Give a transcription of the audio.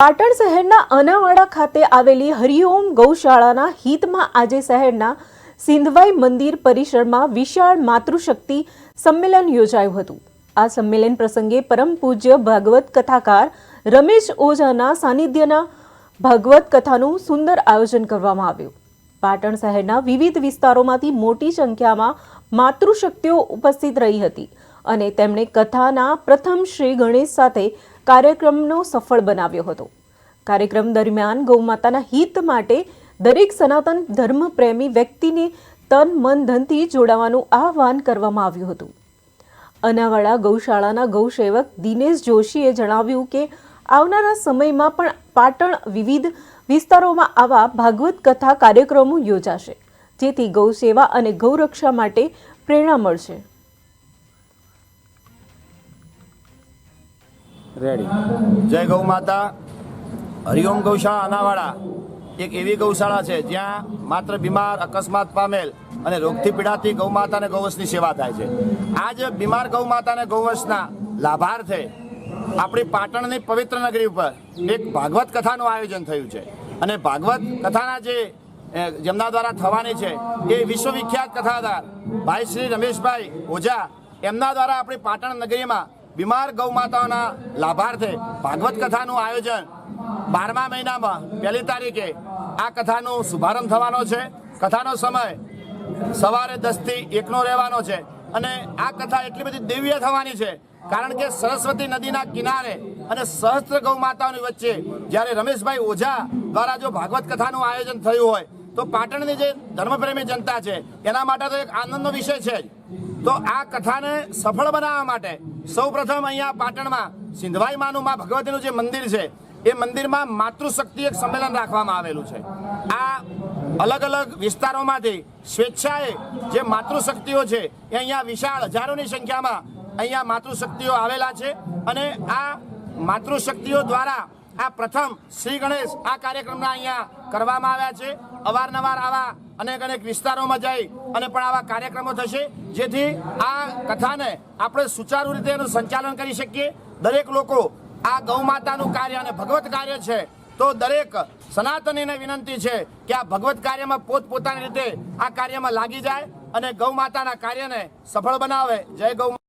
પાટણ શહેરના અનાવાડા ખાતે આવેલી હરિઓમ ગૌશાળાના હિતમાં આજે શહેરના સિંધવાઈ મંદિર પરિસરમાં વિશાળ માતૃશક્તિ સંમેલન યોજાયું હતું. આ સંમેલન પ્રસંગે પરમ પૂજ્ય ભાગવત કથાકાર રમેશ ઓઝાના સાનિધ્યના ભાગવત કથાનું સુંદર આયોજન કરવામાં આવ્યું. પાટણ શહેરના વિવિધ વિસ્તારોમાંથી મોટી સંખ્યામાં માતૃશક્તિઓ ઉપસ્થિત રહી હતી અને તેમણે કથાના પ્રથમ શ્રી ગણેશ સાથે કાર્યક્રમનો સફળ બનાવ્યો હતો. કાર્યક્રમ દરમિયાન ગૌમાતાના હિત માટે દરેક સનાતન ધર્મ પ્રેમી વ્યક્તિને તન, મન, ધનથી જોડાવાનું આહ્વાન કરવામાં આવ્યું હતું. અનાવાડા ગૌશાળાના ગૌસેવક દિનેશ જોશીએ જણાવ્યું કે, આવનારા સમયમાં પણ પાટણ વિવિધ વિસ્તારોમાં આવા ભાગવત કથા કાર્યક્રમો યોજાશે, જેથી ગૌસેવા અને ગૌરક્ષા માટે પ્રેરણા મળશે. રેડી જય ગૌ માતા. હરિઓમ ગૌશાળા અનાવાડા એક એવી ગૌશાળા છે જ્યાં માત્ર બીમાર અકસ્માત પામેલ અને રોગથી પીડાતી ગૌ માતા ગૌવંશની સેવા થાય છે. આજ બીમાર ગૌ માતા ગૌવંશના લાભાર્થે આપણી પાટણની પવિત્ર નગરી ઉપર એક ભાગવત કથાનું આયોજન થયું છે. અને ભાગવત કથાના જે જેમના દ્વારા થવાની છે એ વિશ્વવિખ્યાત કથાદાર ભાઈ શ્રી રમેશભાઈ ઓઝા એમના દ્વારા આપણી પાટણ નગરીમાં બીમાર ગૌ માતાઓના લાભાર્થે ભાગવત કથાનું આયોજન બારમા મહિનામાં, પહેલી તારીખે આ કથાનો શુભારંભ થવાનો છે. કથાનો સમય સવારે દસથી એકનો રહેવાનો છે અને આ કથા એટલી બધી દિવ્ય થવાની છે કારણ કે સરસ્વતી નદીના કિનારે અને સહસ્ત્ર ગૌ માતાઓની વચ્ચે જ્યારે રમેશભાઈ ઓઝા દ્વારા જો ભાગવત કથાનું આયોજન થયું હોય, તો પાટણની જે ધર્મપ્રેમી જનતા છે, એના માટે તો એક આનંદનો વિષય છે જ. તો આ કથાને સફળ બનાવવા માટે સૌપ્રથમ અહીંયા પાટણમાં સિંધવાઈ માનું માં ભગવતીનું જે મંદિર છે, એ મંદિરમાં માતૃશક્તિ એક સંમેલન રાખવામાં આવેલું છે. આ અલગ અલગ વિસ્તારોમાંથી સ્વેચ્છાએ જે માતૃશક્તિઓ છે, એ અહીંયા વિશાળ હજારોની સંખ્યામાં અહીંયા માતૃશક્તિઓ આવેલા છે અને આ માતૃશક્તિઓ દ્વારા આ પ્રથમ શ્રી ગણેશ આ કાર્યક્રમના અહીંયા કરવામાં આવ્યા છે. અવારનવાર આવા અનેક અનેક વિસ્તારોમાં જઈ અને પણ આવા કાર્યક્રમો થશે, જેથી આ કથાને આપણે સુચારુ રીતે એનું સંચાલન કરી શકીએ. દરેક લોકો આ ગૌ માતાનું કાર્ય અને ભગવત કાર્ય છે, તો દરેક સનાતનીને વિનંતી છે કે આ ભગવત કાર્યમાં પોતપોતાની રીતે આ કાર્યમાં લાગી જાય અને ગૌ માતાના કાર્યને સફળ બનાવે. જય ગૌ